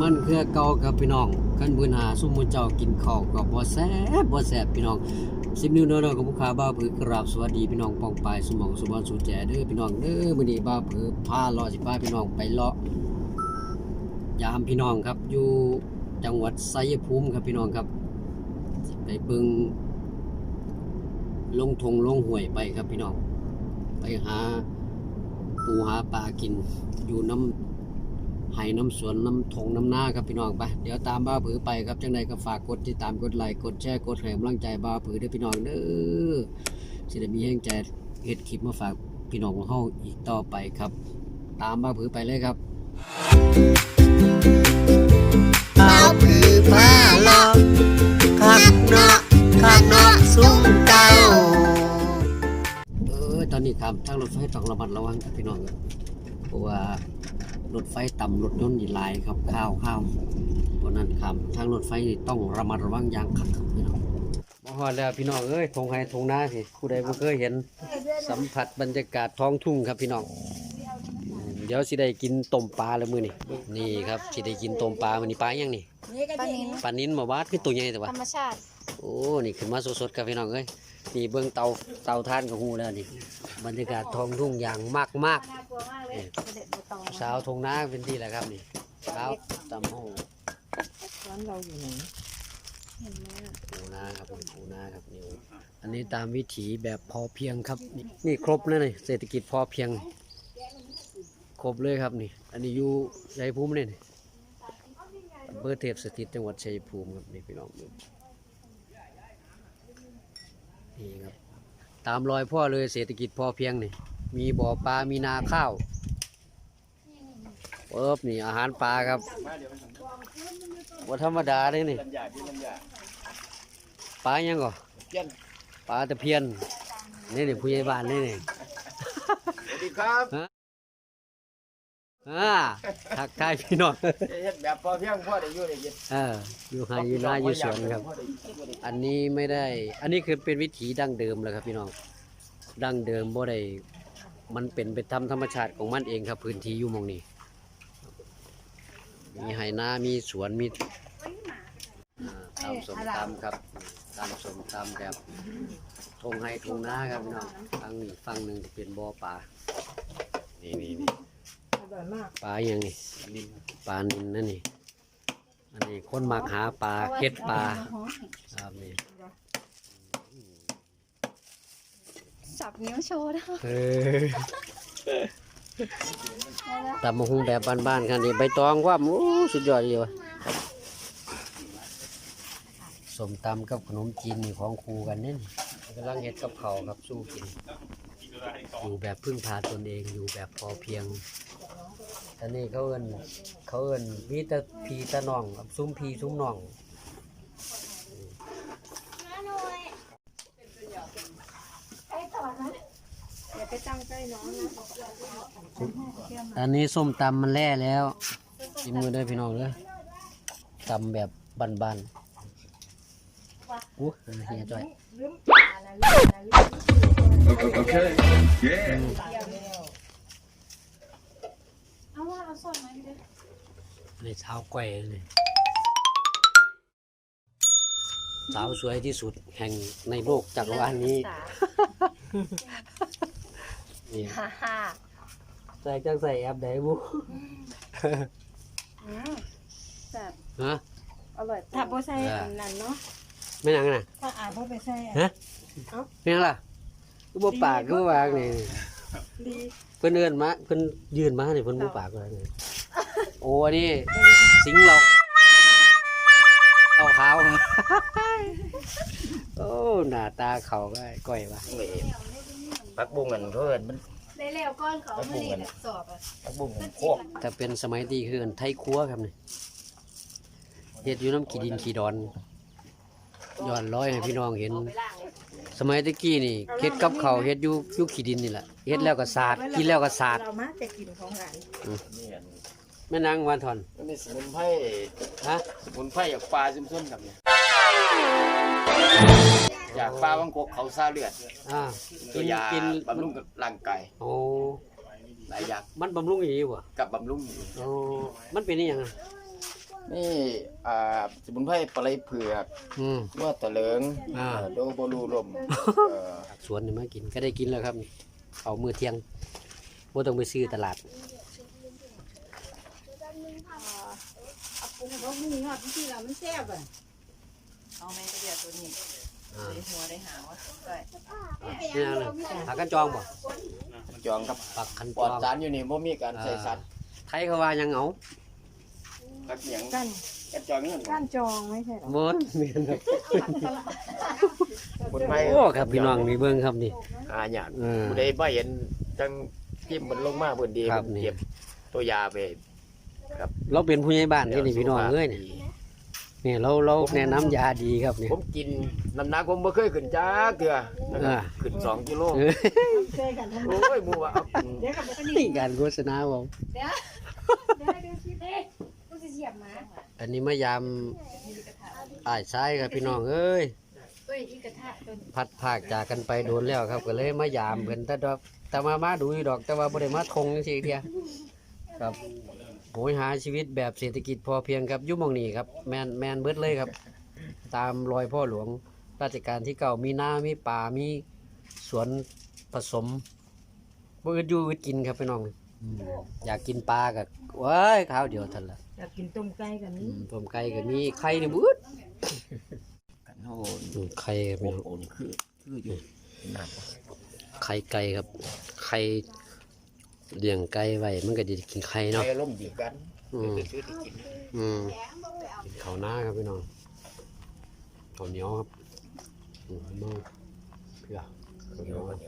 มันเครือเก่าครับพี่น้องคันมื้อหาซุมมื้อเจ้ากินข้าวก็บ่แซ่บบ่แซ่บพี่น้องสิบนิ้วน้อยๆของผู้ค้าบ้าผือกราบสวัสดีพี่น้องป้องปายสมองสุบอนสุแจเด้อพี่น้องเด้อมื้อนี้บ้าผือพาเลาะสิพาพี่น้องไปเลาะยามพี่น้องครับ อยู่จังหวัดไสยภูมิครับพี่น้องครับไปเบิ่งลงทงลงห้วยไปครับพี่น้อง ไปหาปูหาปลากินอยู่น้ำ ให้น้ำสวนน้ำทงน้ำหน้าครับพี่น้องไปเดี๋ยวตามบ้าผือไปครับจังใดก็ฝากกดติดตามกดไลค์กดแชร์กดให้กำลังใจบ้าผือด้วยพี่น้องเด้อสิได้มีแห่งใจเฮ็ดคลิปมาฝากพี่น้องของเฮาอีกต่อไปครับ ตามบ้าผือไปเลยครับเอาผือผ้าลอกขักเนาะขักเนาะซุ้มเก่าเออตอนนี้ครับทางรถไฟต้องระมัดระวังครับพี่น้องครับเพราะว่า รถไฟต่ำรถยนต์นี่หลายครับข้าวข้าวเพราะนั้นครับทางรถไฟนี่ต้องระมัดระวังอย่างคักครับพี่น้องมาฮอดแล้วพี่น้องเอ้ยทงไฮทงนาสิผู้ใดบ่เคยเห็นสัมผัสบรรยากาศท้องทุ่งครับพี่น้องอืมเดี๋ยวสิได้กินต้มปลาแล้วมื้อนี่นี่ครับสิได้กินต้มปลามื้อนี้ปลายังนี่ปลานินปลานิ้นมาวาดคือตัวใหญ่แต่ว่าธรรมชาติโอ้นี่ขึ้นมาสดๆครับพี่น้องเอ้ยนี่เบื้องเตาเตาท่านกับหูแล้วนี่ บรรยากาศท้องทุ่งอย่างมากมาก น่ากลัวมากเลยเด็ดบัวตองๆสาวทงนาเป็นที่แหละครับนี่สาวตำหูร้านเราอยู่ไหนเห็นไหมอะหูนาครับหูนาครับนี่อันนี้ตามวิถีแบบพอเพียงครับ นี่นี่ครบแล้วนี่เศรษฐกิจพอเพียง ครบเลยครับนี่ อันนี้อยู่ชัยภูมิเนี่ยนี่อำเภอเทพสถิตจังหวัดชัยภูมิครับนี่พี่น้องดูนี่ครับตามรอยพ่อเลยเศรษฐกิจพอเพียงนี่มีบ่อปลา มีนาข้าว เปิบนี่อาหารปลาครับว่าธรรมดาเลยนี่ปลายังก่อปลาตะเพียนนี่นี่ผู้ใหญ่บ้านนี่นี่สวัสดีครับอ่าทักทายพี่น้องเฮ็ดแบบพอเพียงพ่อได้อยู่ได้กินเอออยู่ไฮอยู่นาอยู่สวนครับ อันนี้ไม่ได้ อันนี้คือเป็นวิถีดั้งเดิมเลยครับพี่น้องดั้งเดิมบ่ได้มันเป็นไปตามธรรมชาติของมันเองครับ พื้นที่อยู่หมองนี้ มีไหนา มีสวน มีอ่าตำสมตำครับตำสมตำแบบทงไฮทงนาครับพี่น้องฟังนี้ฟังหนึ่งจะเป็นบ่อปลา นี่นี่นี่อร่อยมากปลาอย่างนี้ปลานินนั่นนี่ อันนี้คนมักหาปลาเก็ดปลาครับนี่สับนิ้วโชว์ได้เออ ตำมะฮุงแบบบ้านๆครับนี่ใบตองว่าโอ้สุดยอดเลยวะสมตำกับขนมจีนนี่ของครูกันเนี่กำลังเฮ็ดกับเขาวครับสู้กิน อยู่แบบพึ่งพาตนเองอยู่แบบพอเพียงอันนี้เขาเอินเขาเอินมีแต่พีแตะน้องซุ้มพีซุ้มน้อง อย่า ไปตั้งใกล้น้องนะอันนี้ส้มตำมันแล่แล้วกินมือได้อพี่น้องเลยตำแบบบานๆอู้เฮียจ้อยเอาว่าเราสดไหมพี่เด้อันนี้สาวก้อยเลยสาวสวยที่สุดแห่งในโลกจักรวาลนี้ นี่ฮ่าฮ่าใส่จังใส่แอปไดบุอืมแซ่บฮะอร่อยถ้าโบใส่อันนั้นเนาะไม่นังน่ะถ้าอ่านโบไปใส่ฮะไม่นังล่ะก็บ่ปากก็บ่วางนี่ดีเพิ่นเอื้อนมาเพิ่นยืนมานี่เพิ่นบ่ปากว่าไงโอ้อันนี้สิงเราเอาขาวครับโอ้หน้าตาเขาก็ก้อยว่ะ ผักบุ้งกันเพิ่นมันได้แล้วก้อนเขาไม่ได้แบบสอบอะผักบุ้งมันโคกแต่เป็นสมัยที่คือเอิ้นไทยครัวครับนี่เฮ็ดอยู่น้ำขี้ดินขี้ดอนย้อนร้อยให้พี่น้องเห็น สมัยตะกี้นี่เฮ็ดกับข้าวเฮ็ดอยู่อยู่ขี้ดินนี่แหละเฮ็ดแล้วก็สาดกินแล้วก็สาดเรามาจะกินของหลานนี่อันแม่นางวันทอนมันมีสมุนไพรฮะสมุนไพรจากปลาซิมซุนครับเนี่ย จากปลาบางกกเขาซาเลือดอ่าตักิวนยากินบำรุงกับร่างกายโอ้หลายอย่างมันบำรุงอีหลีบ่กับบำรุงอยู่โอ้มันเป็นอีหยังอะนี่อ่าสมุนไพรปลาไหลเผือกอืมนวดตะเลิงอ่า เอ่อโดโบลูลมเอ่อสวนนี่มากินก็ได้กินแล้วครับเอามือเที่ยงบ่ต้องไปซื้อตลาดเอาปรุงเขามีหอดที่เรามันแซ่บอะเอาแม่ก็เดี๋ยวตัวนี้อ่า ได้หัวได้หางวะได้นี่นะเลยผักกันจองบ่จองครับผักคันปจลออดงสารอยู่นี่บ่มีการใส่สัตว์ไทยเขาว่ายังเอากักหยังกันกันจองนี่ก้านจองไม่ใช่หรอบ่แม่นครับคนไม้โอ้ครับพี่น้องนี่เบิ่งครับนี่อาหยาดเออ ผู้ใดบ่เห็นจังจิ้มมันลงมาเพิ่นดีครับเพิ่นนี่ เก็บตัวยาไปเราเป็นผู้ใหญ่บ้านนี่นี่พี่น้องเอ้ยนี่ นี่เราเราแนะนำยาดีครับนี่ผมกินน้ำหนักผมบ่เคยขึ้นจ้าเทื่อนะครับอ่า ขึ้นสองกิโลเออเคยกันทำไมโอ้ยหมู่ว่าเอาเดี๋ยวกับกันนี่การโฆษณาผม เดี๋ยวดูคลิปเอ๊ะกูจะเสียบหมาอันนี้มายามอ้ายซ้ายครับพี่น้องเอ้ย เอ้ยอีกระทะตัวพัดภาคจากกันไปโดนแล้วครับ ก็เลยมายามเพิ่นแต่ดอกแต่มามาดูอยู่ดอกแต่ว่าบ่ได้มาทงจังซี่เดียครับ โหยหาชีวิตแบบเศรษฐกิจพอเพียงครับอยุ่หมองนี้ครับแมนแมนเบิดเลยครับ ตามรอยพ่อหลวงราชการที่เก่ามีนามีป่ามีสวนผสมบ่อึดอยู่อึดกินครับพี่น้องอืมอยากกินปลาก็ว้ายข้าวเดียวเท่านนละอยากกินต้มไก่กันอืนี้มต้มไก่ก็มีไข่นี่บึดกันโหนอืมไข่ครับพี่น้องโอนคือ คืออยู่น้ำไข่ไก่ครับไข่ เลี้ยงไก่ไว้มันก็จะกินไข่ใครเนาะอารมณ์ดีกันอืม ซื้อที่กินอืมกินข้าวหน้าครับพี่น้องข้าวเหนียวครับอืมน้องเพื่อข้าวเหนียวครับ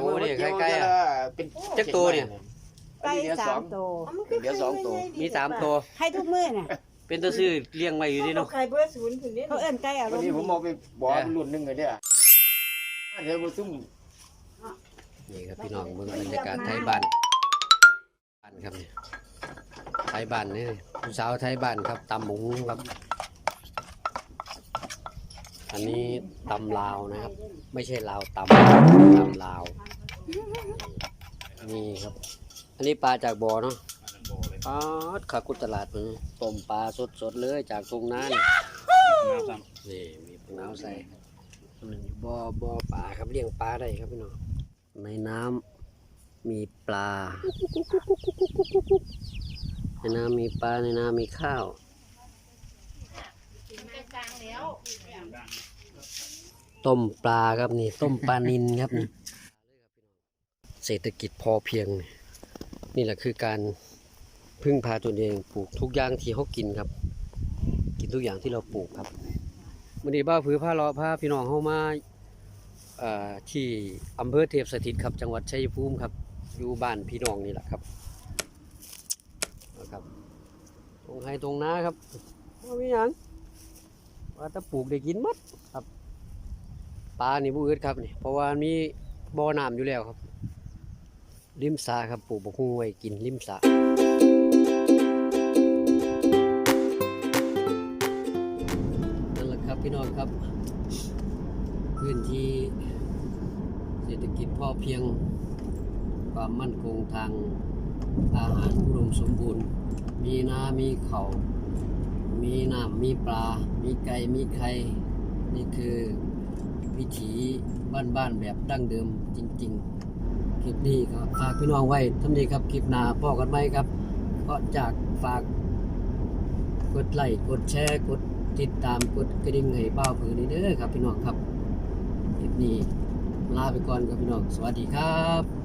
โอ้นี่ใกล้ๆอะเป็นจักตัวเนี่ย ไก่สามตัว เดี๋ยวสองตัวมีสามตัว ให้ทุกมื้อน่ะเป็นตัวซื้อเลี้ยงไว้อยู่ดิเนาะไก่เบอร์ศูนย์ถึงนี้เขาเอิ้นไก่อารวันมณ์นี้ผมเอาไปบอกเออรุ่นหนึงเลยเนี่ยเดี๋ยวมาซุ่ม นี่ครับพี่น้องเบิ่งบรรยากาศไทยบ้านบ้านครับนี่ไทยบ้านนี่ผู้สาวไทยบ้านครับตำหมูครับ อันนี้ตำลาวนะครับ ไม่ใช่ลาวตำตำลาวนี่ครับ อันนี้ปลาจากบ่อเนาะปลาดขากุตลาดเพิ่นต้มปลาสดๆเลยจากตรงน้นนี่มีปลาน้ำใส่มันอยู่บ่อบ่อปลาครับเลี้ยงปลาได้ครับพี่น้อง ในน้ำมีปลา ในน้ำมีปลา ในน้ำมีข้าวต้มปลาครับนี่ ต้มปลานินครับนี่เศรษฐกิจพอเพียง นี่แหละคือการพึ่งพาตนเองปลูกทุกอย่างที่เขากินครับ กินทุกอย่างที่เราปลูกครับวันนี้บ้าผือผ้าเลาะผ้าพี่น้องเข้ามา ที่อำเภอเทพสถิตครับ จังหวัดชัยภูมิครับ อยู่บ้านพี่น้องนี่แหละครับนะครับตรงไฮตรงนาครับว่ามีหยังว่าถ้าปลูกได้กินหมดครับปลานี่บ่อึดครับนี่เพราะว่ามีบ่อน้ำอยู่แล้วครับ ริมสาครับปลูกบกฮู้ไว้กินริมสา พื้นที่เศรษฐกิจพอเพียงความมั่นคงทางอาหารอุดมสมบูรณ์ มีนามีเขามีน้ำมีปลา มีไก่ มีไข่ นี่คือวิถีบ้านๆแบบดั้งเดิมจริง ๆ คลิปนี้ครับฝากพี่น้องไว้ทำนี้ครับ คลิปหน้าพ่อกันไหมครับ ก็จากฝากกดไลค์กดแชร์กดติดตามกดกระดิ่งให้เบ้าเผือนี้เด้อครับพี่น้องครับ นี้ลาไปก่อนครับพี่น้อง สวัสดีครับ